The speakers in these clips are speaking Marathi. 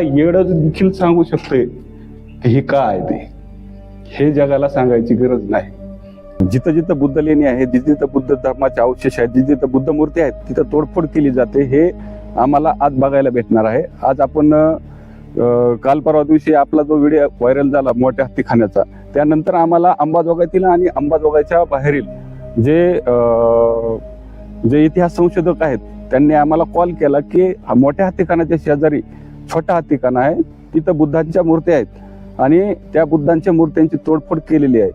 येडच देखील सांगू शकतोय की हे काय ते? हे जगाला सांगायची गरज नाही. जिथं जिथं बुद्ध लेणी आहे जिथं जिथं बुद्ध धर्माचे अवशेष आहेत जिथं जिथं बुद्ध मूर्ती आहेत तिथं तोडफोड केली जाते हे आम्हाला आज बघायला भेटणार आहे. आज आपण काल परवा दिवशी आपला जो व्हिडिओ व्हायरल झाला मोठ्या हत्तीखान्याचा त्यानंतर आम्हाला अंबाजोगाईतील आणि अंबाजोगाईच्या बाहेरील जे जे इतिहास संशोधक आहेत त्यांनी आम्हाला कॉल केला की हा मोठ्या हत्तीखान्याच्या शेजारी छोटा हत्तीखाना आहे. तिथं बुद्धांच्या मूर्त्या आहेत. आणि त्या बुद्धांच्या मूर्त्यांची तोडफोड केलेली आहे.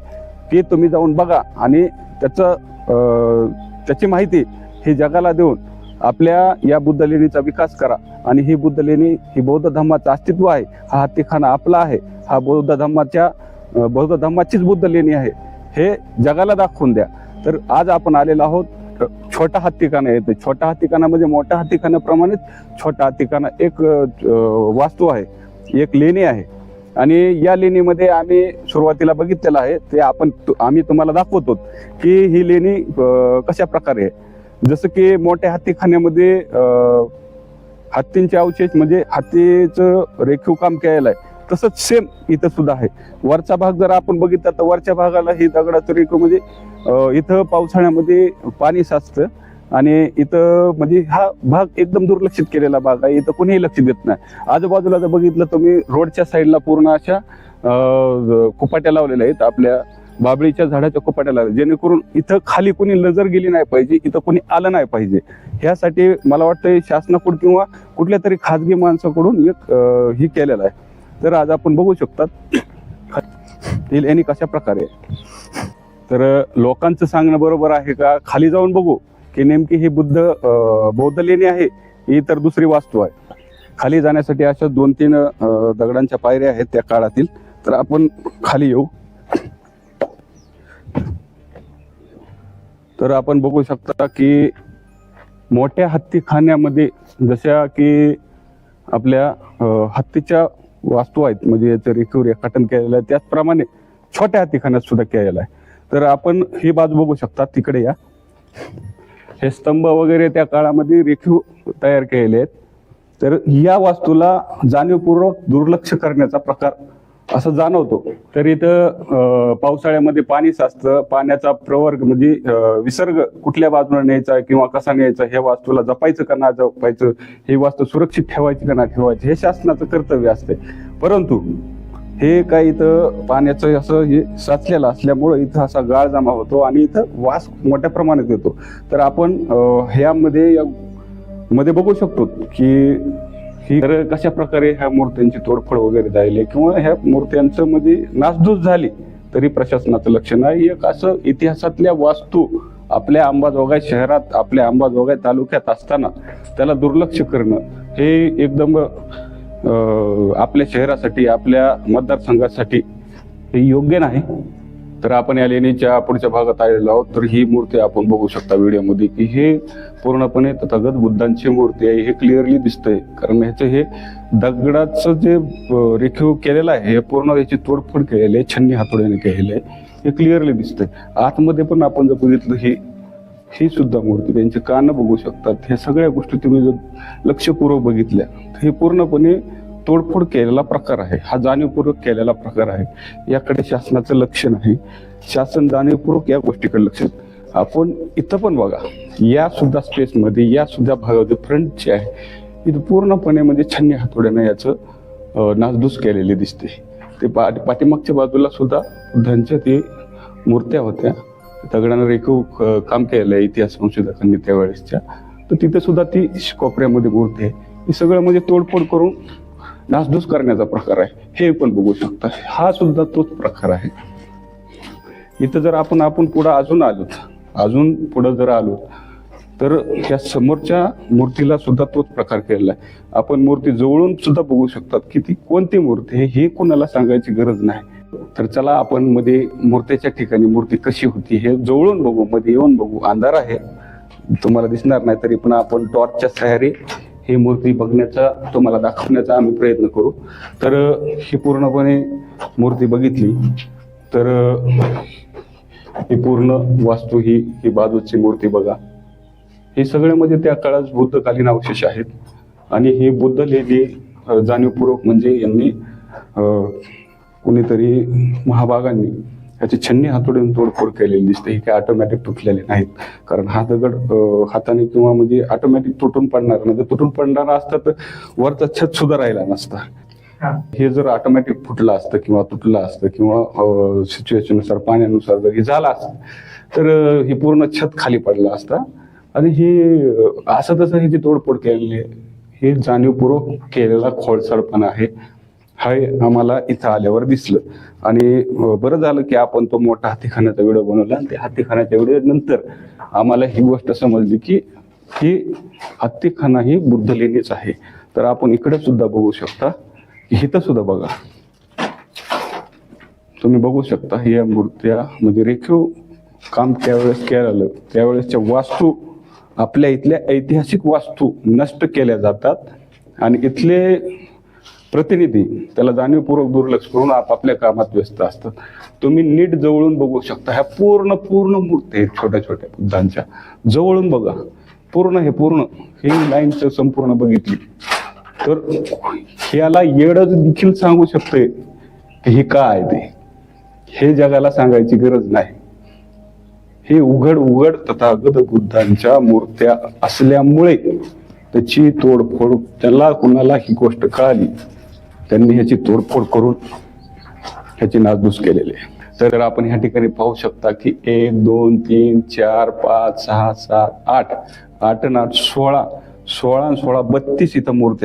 ती तुम्ही जाऊन बघा आणि त्याचं त्याची माहिती ही जगाला देऊन आपल्या या बुद्ध लेणीचा विकास करा. आणि ही बुद्ध लेणी ही बौद्ध धर्माचं अस्तित्व आहे. हा हत्तीखाना आपला आहे. हा बौद्ध धर्माच्या बौद्ध धर्माचीच बुद्ध लेणी आहे. हे जगाला दाखवून द्या. तर आज आपण आलेलो आहोत छोटा हत्तीखाना येतो छोटा हत्तीखाना म्हणजे मोठ्या हत्तीखान्याप्रमाणेच छोटा हत्तीखाना एक वास्तू आहे. एक लेणी आहे. आणि या लेणीमध्ये आम्ही सुरुवातीला बघितलेलं आहे. ते आपण आम्ही तुम्हाला दाखवतो की ही लेणी कशा प्रकारे आहे. जसं की मोठ्या हत्तीखान्यामध्ये हत्तींचे अवशेष म्हणजे हत्तीचं रेखीव काम केलेलं आहे. तसंच सेम इथं सुद्धा आहे. वरचा भाग जर आपण बघितला तर वरच्या भागाला ही दगडाचं रेखो म्हणजे इथं पावसाळ्यामध्ये पाणी साचतं आणि इथं म्हणजे हा भाग एकदम दुर्लक्षित केलेला भाग आहे. इथं कोणीही लक्ष देत नाही. आजूबाजूला जर बघितलं तुम्ही रोडच्या साईडला पूर्ण अशा कुपाट्या लावलेल्या आहेत. आपल्या बाबळीच्या झाडाच्या कुपाट्या लावल्या. जेणेकरून इथं खाली कोणी नजर गेली नाही पाहिजे इथं कोणी आलं नाही पाहिजे. ह्यासाठी मला वाटतं शासनाकडून किंवा कुठल्या तरी खाजगी माणसाकडून एक ही केलेलं आहे. तर आज आपण बघू शकतात ही लेणी कशा प्रकारे. तर लोकांचं सांगणं बरोबर आहे का? खाली जाऊन बघू की नेमकी ही बुद्ध बौद्ध लेणी आहे ही तर दुसरी वास्तू आहे. खाली जाण्यासाठी अशा दोन तीन दगडांच्या पायऱ्या आहेत त्या काळातील. तर आपण खाली येऊ. तर आपण बघू शकता की मोठ्या हत्तीखान्यामध्ये जशा की आपल्या हत्तीच्या वास्तू आहेत. म्हणजे याचं रिकव्हरी रेखाटन केलेलं आहे. त्याचप्रमाणे छोट्या हत्तीखान्यात सुद्धा केलेलं आहे. तर आपण ही बाजू बघू शकता. तिकडे या. हे स्तंभ वगैरे त्या काळामध्ये रेखीव तयार केलेले आहेत. तर या वास्तूला जाणीवपूर्वक दुर्लक्ष करण्याचा प्रकार असं जाणवतो. तर इथं पावसाळ्यामध्ये पाणी साचतं. पाण्याचा प्रवर्ग म्हणजे विसर्ग कुठल्या बाजूला न्यायचा किंवा कसा न्यायचा हे वास्तूला जपायचं का ना जपायचं हे वास्तू सुरक्षित ठेवायची का ना ठेवायची हे शासनाचं कर्तव्य असते परंतु हे काय इथं पाण्याचं असं हे साचलेलं असल्यामुळं इथं असा गाळ जमा होतो आणि इथं वास मोठ्या प्रमाणात येतो. तर आपण ह्यामध्ये या मध्ये बघू शकतो की ही तर कशा प्रकारे ह्या मूर्त्यांची तोडफोड वगैरे झाली किंवा ह्या मूर्त्यांचं मध्ये नासधूस झाली तरी प्रशासनाचं लक्ष नाही. एक असं इतिहासातल्या वास्तू आपल्या अंबाजोगाई शहरात आपल्या अंबाजोगाई तालुक्यात असताना त्याला दुर्लक्ष करणं हे एकदम आपल्या शहरासाठी आपल्या मतदारसंघासाठी हे योग्य नाही. तर आपण या लेणीच्या पुढच्या भागात आलेलो आहोत. तर ही मूर्ती आपण बघू शकता व्हिडिओमध्ये की हे पूर्णपणे तथागत बुद्धांची मूर्ती आहे. हे क्लिअरली दिसतंय. कारण ह्याचं हे दगडाचं जे रेखीव केलेलं आहे हे पूर्ण याची तोडफोड केलेली आहे छन्नी हातोड्याने केलेलं आहे. हे क्लिअरली दिसतंय. आतमध्ये पण आपण जर बघितलं ही ही सुद्धा मूर्ती त्यांची कानं बघू शकतात. ह्या सगळ्या गोष्टी तुम्ही जर लक्षपूर्वक बघितल्या तर हे पूर्णपणे तोडफोड केलेला प्रकार आहे. हा जाणीवपूर्वक केलेला प्रकार आहे. याकडे शासनाचं लक्ष नाही. शासन जाणीवपूर्वक या गोष्टीकडे लक्ष आपण इथं पण बघा या सुद्धा स्पेसमध्ये या सुद्धा भागामध्ये फ्रंट जे आहे इथं पूर्णपणे म्हणजे छन्नी हातोड्यानं याचं नासधूस केलेली दिसते. ते पा पाठीमागच्या बाजूला सुद्धा बुद्धांच्या ते मूर्त्या होत्या. दगडानं रेखीव काम केलेलं आहे इतिहास संशोधकांनी त्यावेळेसच्या. तर तिथे सुद्धा ती कोपऱ्यामध्ये मूर्ती आहे. हे सगळं म्हणजे तोडफोड करून नासधूस करण्याचा प्रकार आहे. हे पण बघू शकता. हा सुद्धा तोच प्रकार आहे. इथं जर आपण आपण पुढं अजून आलोत अजून पुढं जर आलो तर त्या समोरच्या मूर्तीला सुद्धा तोच प्रकार केलेला आहे. आपण मूर्ती जवळून सुद्धा बघू शकतात की ती कोणती मूर्ती आहे हे कोणाला सांगायची गरज नाही. तर चला आपण मध्ये मूर्तीच्या ठिकाणी मूर्ती कशी होती हे जवळून बघू मध्ये येऊन बघू. अंधार आहे. तुम्हाला दिसणार नाही तरी पण आपण टॉर्चच्या सहाय्याने ही मूर्ती बघण्याचा तुम्हाला दाखवण्याचा आम्ही प्रयत्न करू. तर ही पूर्णपणे मूर्ती बघितली. तर ही पूर्ण वास्तू ही ही बाजूची मूर्ती बघा. हे सगळ्यामध्ये म्हणजे त्या काळात बुद्धकालीन अवशेष आहेत. आणि ही बुद्ध लेणी जाणीवपूर्वक म्हणजे यांनी कुणीतरी महाभागांनी याची छन्नी हातोडून तोडफोड केलेली दिसते. ही काय ऑटोमॅटिक तुटलेले नाहीत. कारण हा दगड हाताने किंवा म्हणजे ऑटोमॅटिक तुटून पडणार. नाही जर तुटून पडणार असतं तर वरचा छत सुद्धा राहिला नसता. हा. जर ऑटोमॅटिक फुटलं असतं किंवा तुटलं असतं किंवा सिच्युएशननुसार पाण्यानुसार जर हे झालं असतं तर हे पूर्ण छत खाली पडलं असतं. आणि हे असं तसं ही जी तोडफोड केलेली हे जाणीवपूर्वक केलेला खोडसाळपणा आहे. हाय आम्हाला इथं आल्यावर दिसलं. आणि बरं झालं की आपण तो मोठा हत्तीखानाचा व्हिडिओ बनवला आणि त्या हत्तीखानाच्या व्हिडिओ नंतर आम्हाला ही गोष्ट समजली की ही हत्तीखाना ही बुद्धलेणीच आहे. तर आपण इकडे सुद्धा बघू शकता. इथं सुद्धा बघा. तुम्ही बघू शकता या मूर्त्या म्हणजे रेखीव काम त्यावेळेस केलं त्यावेळेसच्या वास्तू आपल्या इथल्या ऐतिहासिक वास्तू नष्ट केल्या जातात. आणि इथले प्रतिनिधी त्याला जाणीवपूर्वक दुर्लक्ष करून आपापल्या कामात व्यस्त असतात. तुम्ही नीट जवळून बघू शकता ह्या पूर्ण पूर्ण मूर्ती आहेत छोट्या छोट्या बुद्धांच्या. जवळून बघा. पूर्ण हे पूर्ण ही लाईनचं संपूर्ण बघितली. तर ह्याला येडच देखील सांगू शकते की हे काय आहे ते. हे जगाला सांगायची गरज नाही. हे उघड उघड तथागत बुद्धांच्या मूर्त्या असल्यामुळे त्याची तोडफोड त्याला कुणाला ही गोष्ट कळाली. त्यांनी ह्याची तोडफोड करून ह्याची नासधूस केलेली आहे. तर आपण ह्या ठिकाणी पाहू शकता की एक दोन तीन चार पाच सहा सात आठ. आठ आणि आठ सोळा. सोळा आणि सोळा बत्तीस इथं मूर्ती